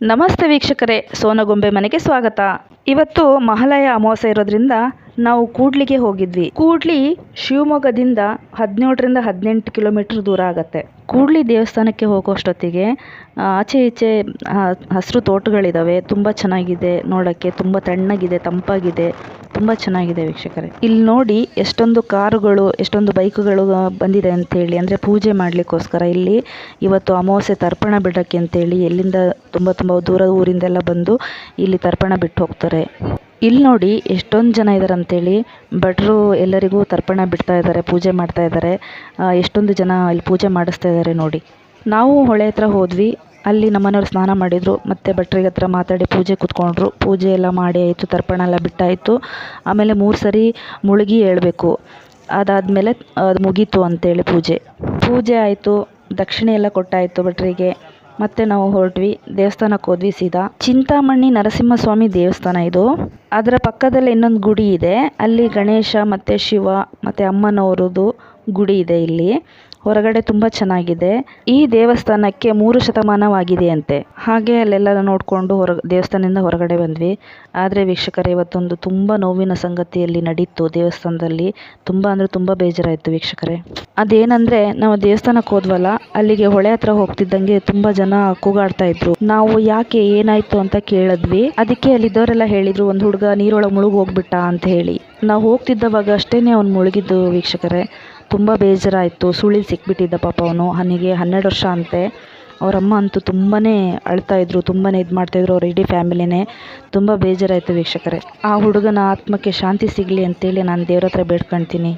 ನಮಸ್ತೆ ವೀಕ್ಷಕರೇ, ಸೋನಗೊಂಬೆ ಮನೆಗೆ ಸ್ವಾಗತ. ಇವತ್ತು ಮಹಾಲಯ ಅಮಾವಾಸ್ಯೆ ಇರೋದ್ರಿಂದ ನಾವು ಕೂಡ್ಲಿಗೆ ಹೋಗಿದ್ವಿ. ಕೂಡ್ಲಿ ಶಿವಮೊಗ್ಗದಿಂದ ಹದಿನೇಳರಿಂದ ಹದಿನೆಂಟು ಕಿಲೋಮೀಟರ್ ದೂರ ಆಗತ್ತೆ. ಕೂಡ್ಲಿ ದೇವಸ್ಥಾನಕ್ಕೆ ಹೋಗೋಷ್ಟೊತ್ತಿಗೆ ಆಚೆ ಈಚೆ ಹಸಿರು ತೋಟಗಳಿದ್ದಾವೆ ತುಂಬ ಚೆನ್ನಾಗಿದೆ ನೋಡೋಕ್ಕೆ, ತುಂಬ ತಣ್ಣಗಿದೆ, ತಂಪಾಗಿದೆ. ತುಂಬ ಚೆನ್ನಾಗಿದೆ ವೀಕ್ಷಕರೇ. ಇಲ್ಲಿ ನೋಡಿ ಎಷ್ಟೊಂದು ಕಾರುಗಳು, ಎಷ್ಟೊಂದು ಬೈಕುಗಳು ಬಂದಿದೆ ಅಂತೇಳಿ, ಅಂದರೆ ಪೂಜೆ ಮಾಡಲಿಕ್ಕೋಸ್ಕರ ಇಲ್ಲಿ ಇವತ್ತು ಅಮಾವಾಸ್ಯೆ ತರ್ಪಣ ಬಿಡೋಕ್ಕೆ ಅಂತೇಳಿ ಎಲ್ಲಿಂದ ತುಂಬ ತುಂಬ ದೂರ ಊರಿಂದೆಲ್ಲ ಬಂದು ಇಲ್ಲಿ ತರ್ಪಣ ಬಿಟ್ಟು ಹೋಗ್ತಾರೆ. ಇಲ್ಲಿ ನೋಡಿ ಎಷ್ಟೊಂದು ಜನ ಇದ್ದಾರೆ ಅಂತೇಳಿ, ಭಟ್ರು ಎಲ್ಲರಿಗೂ ತರ್ಪಣ ಬಿಡ್ತಾ ಇದ್ದಾರೆ ಪೂಜೆ ಮಾಡ್ತಾ ಇದ್ದಾರೆ ಎಷ್ಟೊಂದು ಜನ ಇಲ್ಲಿ ಪೂಜೆ ಮಾಡಿಸ್ತಾ ಇದ್ದಾರೆ ನೋಡಿ. ನಾವು ಹೊಳೆ ಹತ್ರ ಹೋದ್ವಿ ಅಲ್ಲಿ ನಮ್ಮನೆಯವ್ರು ಸ್ನಾನ ಮಾಡಿದರು, ಮತ್ತು ಭಟ್ರಿಗೆ ಹತ್ರ ಮಾತಾಡಿ ಪೂಜೆ ಕೂತ್ಕೊಂಡ್ರು. ಪೂಜೆ ಎಲ್ಲ ಮಾಡಿ ಆಯಿತು, ತರ್ಪಣ ಎಲ್ಲ ಬಿಟ್ಟಾಯಿತು. ಆಮೇಲೆ ಮೂರು ಸರಿ ಮುಳುಗಿ ಹೇಳ್ಬೇಕು. ಅದಾದಮೇಲೆ ಅದು ಮುಗೀತು ಅಂತೇಳಿ ಪೂಜೆ. ಪೂಜೆ ಆಯಿತು, ದಕ್ಷಿಣೆ ಎಲ್ಲ ಕೊಟ್ಟಾಯಿತು ಭಟ್ರಿಗೆ. ಮತ್ತೆ ನಾವು ಹೊರಟ್ವಿ, ದೇವಸ್ಥಾನಕ್ಕೆ ಹೋದ್ವಿ ಸೀದಾ. ಚಿಂತಾಮಣಿ ನರಸಿಂಹಸ್ವಾಮಿ ದೇವಸ್ಥಾನ ಇದು. ಅದರ ಪಕ್ಕದಲ್ಲೇ ಇನ್ನೊಂದು ಗುಡಿ ಇದೆ. ಅಲ್ಲಿ ಗಣೇಶ, ಮತ್ತು ಶಿವ, ಮತ್ತು ಅಮ್ಮನವರದು ಗುಡಿ ಇದೆ ಇಲ್ಲಿ. ಹೊರಗಡೆ ತುಂಬ ಚೆನ್ನಾಗಿದೆ. ಈ ದೇವಸ್ಥಾನಕ್ಕೆ ಮೂರು ಶತಮಾನವಾಗಿದೆ ಅಂತೆ ಹಾಗೆ ಅಲ್ಲೆಲ್ಲ ನೋಡಿಕೊಂಡು ಹೊರ, ದೇವಸ್ಥಾನದಿಂದ ಹೊರಗಡೆ ಬಂದ್ವಿ. ಆದರೆ ವೀಕ್ಷಕರೇ, ಇವತ್ತೊಂದು ತುಂಬ ನೋವಿನ ಸಂಗತಿಯಲ್ಲಿ ನಡೀತು. ದೇವಸ್ಥಾನದಲ್ಲಿ ತುಂಬ ಅಂದರೆ ತುಂಬ ಬೇಜಾರಾಯಿತು ವೀಕ್ಷಕರೇ. ಅದೇನಂದರೆ, ನಾವು ದೇವಸ್ಥಾನಕ್ಕೆ ಹೋದ್ವಲ್ಲ, ಅಲ್ಲಿಗೆ ಹೊಳೆ ಹತ್ರ ಹೋಗ್ತಿದ್ದಂಗೆ ತುಂಬ ಜನ ಕೂಗಾಡ್ತಾ ಇದ್ರು. ನಾವು ಯಾಕೆ ಏನಾಯ್ತು ಅಂತ ಕೇಳಿದ್ವಿ. ಅದಕ್ಕೆ ಅಲ್ಲಿದ್ದವರೆಲ್ಲ ಹೇಳಿದ್ರು, ಒಂದು ಹುಡುಗ ನೀರೊಳಗೆ ಮುಳುಗ್ ಹೋಗ್ಬಿಟ್ಟ ಅಂತ ಹೇಳಿ. ನಾವು ಹೋಗ್ತಿದ್ದವಾಗ ಅಷ್ಟೇನೆ ಅವ್ನು ಮುಳುಗಿದ್ದು ವೀಕ್ಷಕರೇ. ತುಂಬ ಬೇಜಾರಾಯಿತು. ಸುಳಿಲಿ ಸಿಕ್ಬಿಟ್ಟಿದ್ದ ಪಾಪ ಅವನು. ಅವನಿಗೆ ಹನ್ನೆರಡು ವರ್ಷ ಅಂತೆ. ಅವರಮ್ಮ ಅಂತೂ ತುಂಬಾ ಅಳ್ತಾ ಇದ್ರು ತುಂಬಾ ಇದು ಮಾಡ್ತಾಯಿದ್ರು ಅವ್ರ ಇಡೀ ಫ್ಯಾಮಿಲಿನೇ. ತುಂಬ ಬೇಜಾರಾಯಿತು ವೀಕ್ಷಕರೇ. ಆ ಹುಡುಗನ ಆತ್ಮಕ್ಕೆ ಶಾಂತಿ ಸಿಗಲಿ ಅಂತೇಳಿ ನಾನು ದೇವ್ರ ಹತ್ರ ಬೇಡ್ಕೊಳ್ತೀನಿ